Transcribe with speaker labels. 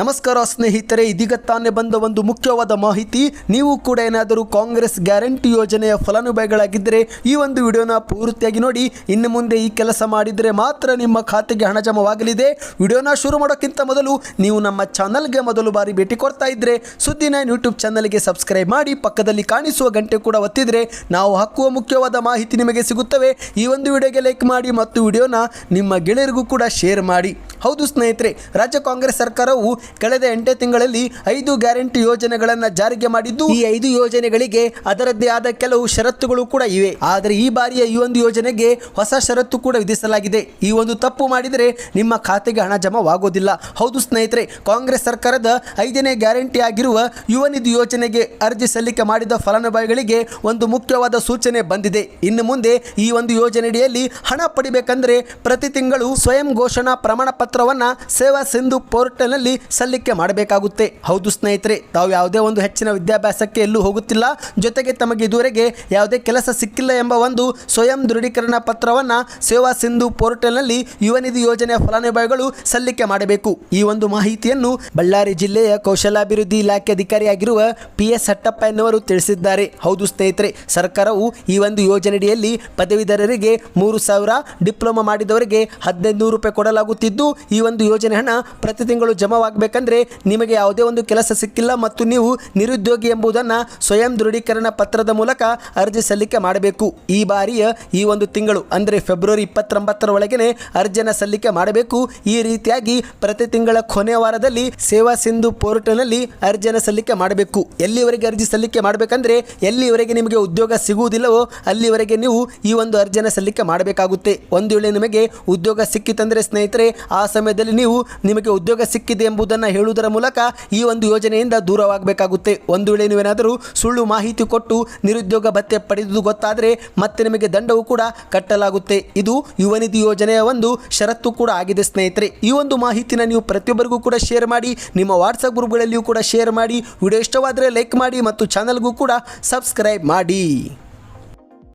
Speaker 1: ನಮಸ್ಕಾರ ಸ್ನೇಹಿತರೆ, ಇದೀಗ ತಾನೇ ಬಂದ ಒಂದು ಮುಖ್ಯವಾದ ಮಾಹಿತಿ. ನೀವು ಕೂಡ ಏನಾದರೂ ಕಾಂಗ್ರೆಸ್ ಗ್ಯಾರಂಟಿ ಯೋಜನೆಯ ಫಲಾನುಭವಿಗಳಾಗಿದ್ದರೆ ಈ ಒಂದು ವಿಡಿಯೋನ ಪೂರ್ತಿಯಾಗಿ ನೋಡಿ. ಇನ್ನು ಮುಂದೆ ಈ ಕೆಲಸ ಮಾಡಿದರೆ ಮಾತ್ರ ನಿಮ್ಮ ಖಾತೆಗೆ ಹಣ ಜಮವಾಗಲಿದೆ. ವಿಡಿಯೋನ ಶುರು ಮಾಡೋಕ್ಕಿಂತ ಮೊದಲು ನೀವು ನಮ್ಮ ಚಾನಲ್ಗೆ ಮೊದಲು ಬಾರಿ ಭೇಟಿ ಕೊಡ್ತಾ ಇದ್ದರೆ ಸುದ್ದಿನ ಯೂಟ್ಯೂಬ್ ಚಾನಲ್ಗೆ ಸಬ್ಸ್ಕ್ರೈಬ್ ಮಾಡಿ, ಪಕ್ಕದಲ್ಲಿ ಕಾಣಿಸುವ ಗಂಟೆ ಕೂಡ ಒತ್ತಿದರೆ ನಾವು ಹಾಕುವ ಮುಖ್ಯವಾದ ಮಾಹಿತಿ ನಿಮಗೆ ಸಿಗುತ್ತವೆ. ಈ ಒಂದು ವಿಡಿಯೋಗೆ ಲೈಕ್ ಮಾಡಿ ಮತ್ತು ವಿಡಿಯೋನ ನಿಮ್ಮ ಗೆಳೆಯರಿಗೂ ಕೂಡ ಶೇರ್ ಮಾಡಿ. ಹೌದು ಸ್ನೇಹಿತರೆ, ರಾಜ್ಯ ಕಾಂಗ್ರೆಸ್ ಸರ್ಕಾರವು ಕಳೆದ ಎಂಟೇ ತಿಂಗಳಲ್ಲಿ ಐದು ಗ್ಯಾರಂಟಿ ಯೋಜನೆಗಳನ್ನು ಜಾರಿಗೆ ಮಾಡಿದ್ದು, ಈ ಐದು ಯೋಜನೆಗಳಿಗೆ ಅದರದ್ದೇ ಆದ ಕೆಲವು ಷರತ್ತುಗಳು ಕೂಡ ಇವೆ. ಆದರೆ ಈ ಬಾರಿಯ ಈ ಒಂದು ಯೋಜನೆಗೆ ಹೊಸ ಷರತ್ತು ಕೂಡ ವಿಧಿಸಲಾಗಿದೆ. ಈ ಒಂದು ತಪ್ಪು ಮಾಡಿದರೆ ನಿಮ್ಮ ಖಾತೆಗೆ ಹಣ ಜಮಾವಾಗೋದಿಲ್ಲ. ಹೌದು ಸ್ನೇಹಿತರೆ, ಕಾಂಗ್ರೆಸ್ ಸರ್ಕಾರದ ಐದನೇ ಗ್ಯಾರಂಟಿ ಆಗಿರುವ ಯುವ ನಿಧಿ ಯೋಜನೆಗೆ ಅರ್ಜಿ ಸಲ್ಲಿಕೆ ಮಾಡಿದ ಫಲಾನುಭವಿಗಳಿಗೆ ಒಂದು ಮುಖ್ಯವಾದ ಸೂಚನೆ ಬಂದಿದೆ. ಇನ್ನು ಮುಂದೆ ಈ ಒಂದು ಯೋಜನೆಯಡಿಯಲ್ಲಿ ಹಣ ಪಡಿಬೇಕಂದ್ರೆ ಪ್ರತಿ ತಿಂಗಳು ಸ್ವಯಂ ಘೋಷಣಾ ಪ್ರಮಾಣ ಪತ್ರವನ್ನ ಸೇವಾ ಸಿಂಧು ಪೋರ್ಟಲ್ನಲ್ಲಿ ಸಲ್ಲಿಕೆ ಮಾಡಬೇಕಾಗುತ್ತೆ. ಹೌದು ಸ್ನೇಹಿತರೆ, ತಾವು ಯಾವುದೇ ಒಂದು ಹೆಚ್ಚಿನ ವಿದ್ಯಾಭ್ಯಾಸಕ್ಕೆ ಎಲ್ಲೂ ಹೋಗುತ್ತಿಲ್ಲ. ಜೊತೆಗೆ ತಮಗೆ ಇದುವರೆಗೆ ಯಾವುದೇ ಕೆಲಸ ಸಿಕ್ಕಿಲ್ಲ ಎಂಬ ಒಂದು ಸ್ವಯಂ ದೃಢೀಕರಣ ಪತ್ರವನ್ನ ಸೇವಾ ಸಿಂಧು ಪೋರ್ಟಲ್ನಲ್ಲಿ ಯುವ ನಿಧಿ ಯೋಜನೆಯ ಫಲಾನುಭವಿಗಳು ಸಲ್ಲಿಕೆ ಮಾಡಬೇಕು. ಈ ಒಂದು ಮಾಹಿತಿಯನ್ನು ಬಳ್ಳಾರಿ ಜಿಲ್ಲೆಯ ಕೌಶಲಾಭಿವೃದ್ಧಿ ಇಲಾಖೆ ಅಧಿಕಾರಿಯಾಗಿರುವ ಪಿ ಎಸ್ ಹಟ್ಟಪ್ಪ ಎನ್ನುವರು ತಿಳಿಸಿದ್ದಾರೆ. ಹೌದು ಸ್ನೇಹಿತರೆ, ಸರ್ಕಾರವು ಈ ಒಂದು ಯೋಜನೆಯಡಿಯಲ್ಲಿ ಪದವೀಧರರಿಗೆ ಮೂರು ಸಾವಿರ, ಡಿಪ್ಲೊಮಾ ಮಾಡಿದವರಿಗೆ ಹದಿನೈದು ನೂರು ರೂಪಾಯಿ ಕೊಡಲಾಗುತ್ತಿದ್ದು ಈ ಒಂದು ಯೋಜನೆ ಹಣ ಪ್ರತಿ ತಿಂಗಳು ಜಮಾವಾಗಬೇಕಂದ್ರೆ ನಿಮಗೆ ಯಾವುದೇ ಒಂದು ಕೆಲಸ ಸಿಕ್ಕಿಲ್ಲ ಮತ್ತು ನೀವು ನಿರುದ್ಯೋಗಿ ಎಂಬುದನ್ನು ಸ್ವಯಂ ದೃಢೀಕರಣ ಪತ್ರದ ಮೂಲಕ ಅರ್ಜಿ ಸಲ್ಲಿಕೆ ಮಾಡಬೇಕು. ಈ ಬಾರಿಯ ಈ ಒಂದು ತಿಂಗಳು, ಅಂದರೆ ಫೆಬ್ರವರಿ ಇಪ್ಪತ್ತೊಂಬತ್ತರ ಒಳಗನೆ ಅರ್ಜಿಯನ್ನು ಸಲ್ಲಿಕೆ ಮಾಡಬೇಕು. ಈ ರೀತಿಯಾಗಿ ಪ್ರತಿ ತಿಂಗಳ ಕೊನೆಯ ವಾರದಲ್ಲಿ ಸೇವಾ ಸಿಂಧು ಪೋರ್ಟಲ್ನಲ್ಲಿ ಅರ್ಜಿಯನ್ನು ಸಲ್ಲಿಕೆ ಮಾಡಬೇಕು. ಎಲ್ಲಿವರೆಗೆ ಅರ್ಜಿ ಸಲ್ಲಿಕೆ ಮಾಡಬೇಕಂದ್ರೆ ಎಲ್ಲಿವರೆಗೆ ನಿಮಗೆ ಉದ್ಯೋಗ ಸಿಗುವುದಿಲ್ಲವೋ ಅಲ್ಲಿವರೆಗೆ ನೀವು ಈ ಒಂದು ಅರ್ಜಿಯನ್ನು ಸಲ್ಲಿಕೆ ಮಾಡಬೇಕಾಗುತ್ತೆ. ಒಂದು ವೇಳೆ ನಿಮಗೆ ಉದ್ಯೋಗ ಸಿಕ್ಕಿತಂದರೆ ಸ್ನೇಹಿತರೆ, ಆ ಸಮಯದಲ್ಲಿ ನೀವು ನಿಮಗೆ ಉದ್ಯೋಗ ಸಿಕ್ಕಿದೆ ಎಂಬುದನ್ನು ಹೇಳುವುದರ ಮೂಲಕ ಈ ಒಂದು ಯೋಜನೆಯಿಂದ ದೂರವಾಗಬೇಕಾಗುತ್ತೆ. ಒಂದು ವೇಳೆ ನೀವೇನಾದರೂ ಸುಳ್ಳು ಮಾಹಿತಿ ಕೊಟ್ಟು ನಿರುದ್ಯೋಗ ಭತ್ಯೆ ಪಡೆದುದು ಗೊತ್ತಾದರೆ ಮತ್ತೆ ನಿಮಗೆ ದಂಡವು ಕೂಡ ಕಟ್ಟಲಾಗುತ್ತೆ. ಇದು ಯುವ ನಿಧಿ ಯೋಜನೆಯ ಒಂದು ಷರತ್ತು ಕೂಡ ಆಗಿದೆ ಸ್ನೇಹಿತರೆ. ಈ ಒಂದು ಮಾಹಿತಿನ ನೀವು ಪ್ರತಿಯೊಬ್ಬರಿಗೂ ಕೂಡ ಶೇರ್ ಮಾಡಿ, ನಿಮ್ಮ ವಾಟ್ಸಪ್ ಗ್ರೂಪ್ಗಳಲ್ಲಿಯೂ ಕೂಡ ಶೇರ್ ಮಾಡಿ, ವಿಡಿಯೋ ಇಷ್ಟವಾದರೆ ಲೈಕ್ ಮಾಡಿ ಮತ್ತು ಚಾನಲ್ಗೂ ಕೂಡ ಸಬ್ಸ್ಕ್ರೈಬ್ ಮಾಡಿ.